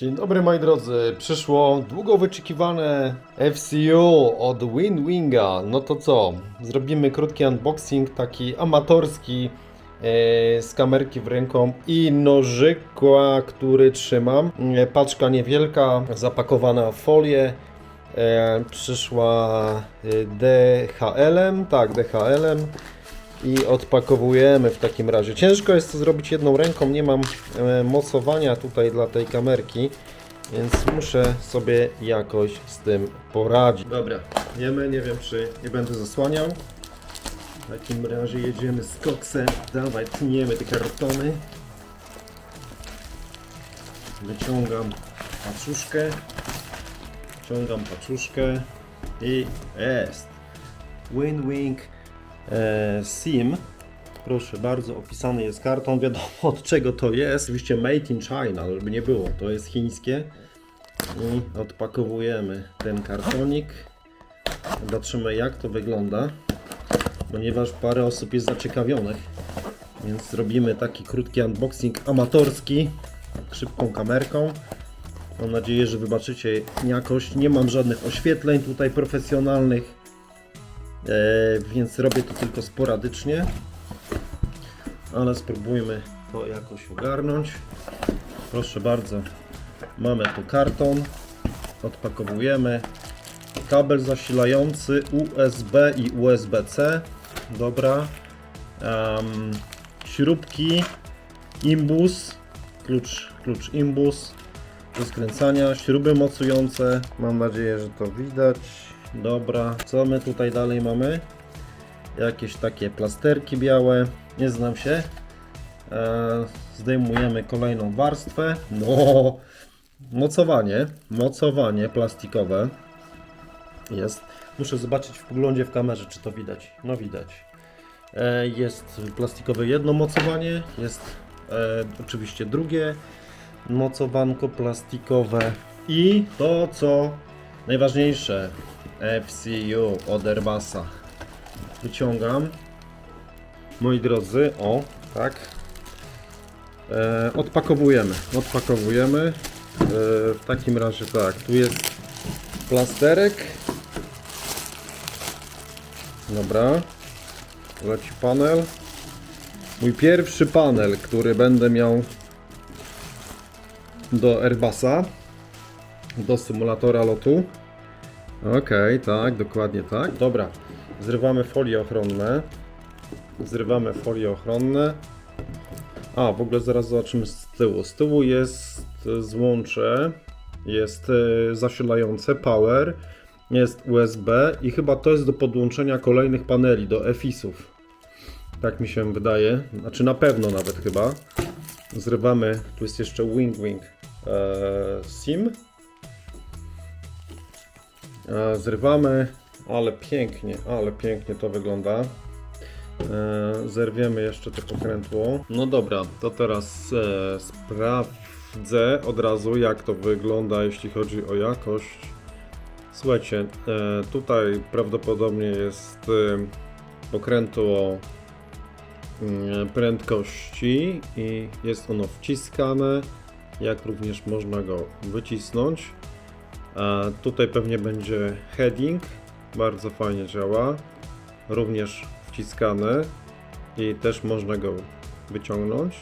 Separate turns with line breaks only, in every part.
Dzień dobry moi drodzy, przyszło długo wyczekiwane FCU od WinWinga. No to co, zrobimy krótki unboxing, taki amatorski e, z kamerki w ręką i nożyka, który trzymam. E, paczka niewielka, zapakowana w folię. E, przyszła e, DHL-em, tak DHL-em i odpakowujemy w takim razie. Ciężko jest to zrobić jedną ręką, nie mam e, mocowania tutaj dla tej kamerki, więc muszę sobie jakoś z tym poradzić. Dobra, jemy, nie wiem czy nie będę zasłaniał. W takim razie jedziemy z koksem. Dawaj, tniemy te kartony. Wyciągam paczuszkę. Wyciągam paczuszkę i jest. Win-wing SIM. Proszę bardzo, opisany jest karton. Wiadomo od czego to jest. Oczywiście made in China, żeby nie było. To jest chińskie. I odpakowujemy ten kartonik. Zobaczymy jak to wygląda. Ponieważ parę osób jest zaciekawionych. Więc zrobimy taki krótki unboxing amatorski. Szybką kamerką. Mam nadzieję, że wybaczycie jakość. Nie mam żadnych oświetleń tutaj profesjonalnych. E, więc robię to tylko sporadycznie. Ale spróbujmy to jakoś ogarnąć. Proszę bardzo, mamy tu karton. Odpakowujemy. Kabel zasilający USB i USB-C. Dobra. Em, śrubki. Imbus. Klucz, klucz imbus do skręcania. Śruby mocujące. Mam nadzieję, że to widać. Dobra, co my tutaj dalej mamy? Jakieś takie plasterki białe, nie znam się. Eee, zdejmujemy kolejną warstwę. No, mocowanie, mocowanie plastikowe jest. Muszę zobaczyć w poglądzie w kamerze, czy to widać. No widać. E, jest plastikowe jedno mocowanie, jest e, oczywiście drugie mocowanko plastikowe i to co najważniejsze FCU od Airbusa wyciągam. Moi drodzy, o tak. E, odpakowujemy odpakowujemy. E, w takim razie tak, tu jest plasterek. Dobra. Leci panel. Mój pierwszy panel, który będę miał do Airbusa do symulatora lotu Okej, tak, dokładnie tak. Dobra, zrywamy folie ochronne. Zrywamy folie ochronne. A, w ogóle zaraz zobaczymy z tyłu. Z tyłu jest złącze, jest e, zasilające, power, jest USB i chyba to jest do podłączenia kolejnych paneli, do EFIS-ów. Tak mi się wydaje, znaczy na pewno nawet chyba. Zrywamy, tu jest jeszcze Wing Wing e, SIM. E, Zrywamy, ale pięknie, ale pięknie to wygląda. E, Zerwiemy jeszcze to pokrętło. No dobra, to teraz e, sprawdzę od razu jak to wygląda jeśli chodzi o jakość. Słuchajcie, tutaj prawdopodobnie jest pokrętło mm, prędkości i jest ono wciskane, jak również można go wycisnąć. Tutaj pewnie będzie heading, bardzo fajnie działa, również wciskane i też można go wyciągnąć.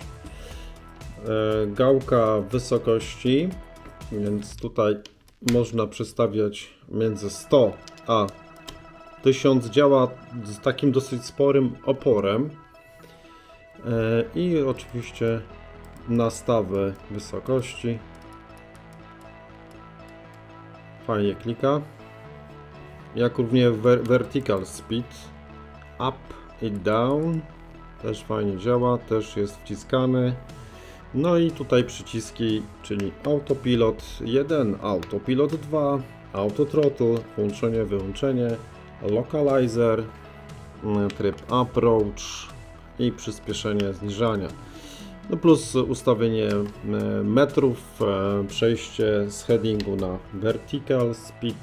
E, Gałka wysokości, więc tutaj można przestawiać między 100 a 1000 działa z takim dosyć sporym oporem. E, I oczywiście nastawy wysokości. Fajnie klika. Jak również ver vertical speed up i down. Też fajnie działa, też jest wciskany. No i tutaj przyciski, czyli autopilot 1, autopilot 2, auto throttle, włączenie, wyłączenie, localizer, tryb approach i przyspieszenie zniżania. No plus ustawienie e, metrów, e, przejście z headingu na vertical speed.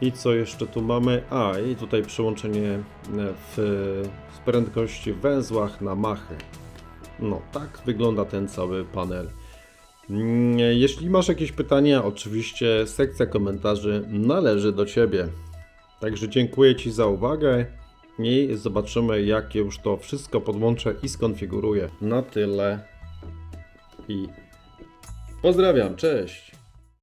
I co jeszcze tu mamy? A, i tutaj przyłączenie e, w, z prędkości w węzłach na machy. No, tak wygląda ten cały panel. Mm, Jeśli masz jakieś pytania, oczywiście sekcja komentarzy należy do Ciebie. Także dziękuję Ci za uwagę i zobaczymy, jak już to wszystko podłączę i skonfiguruję. Na tyle i pozdrawiam, cześć!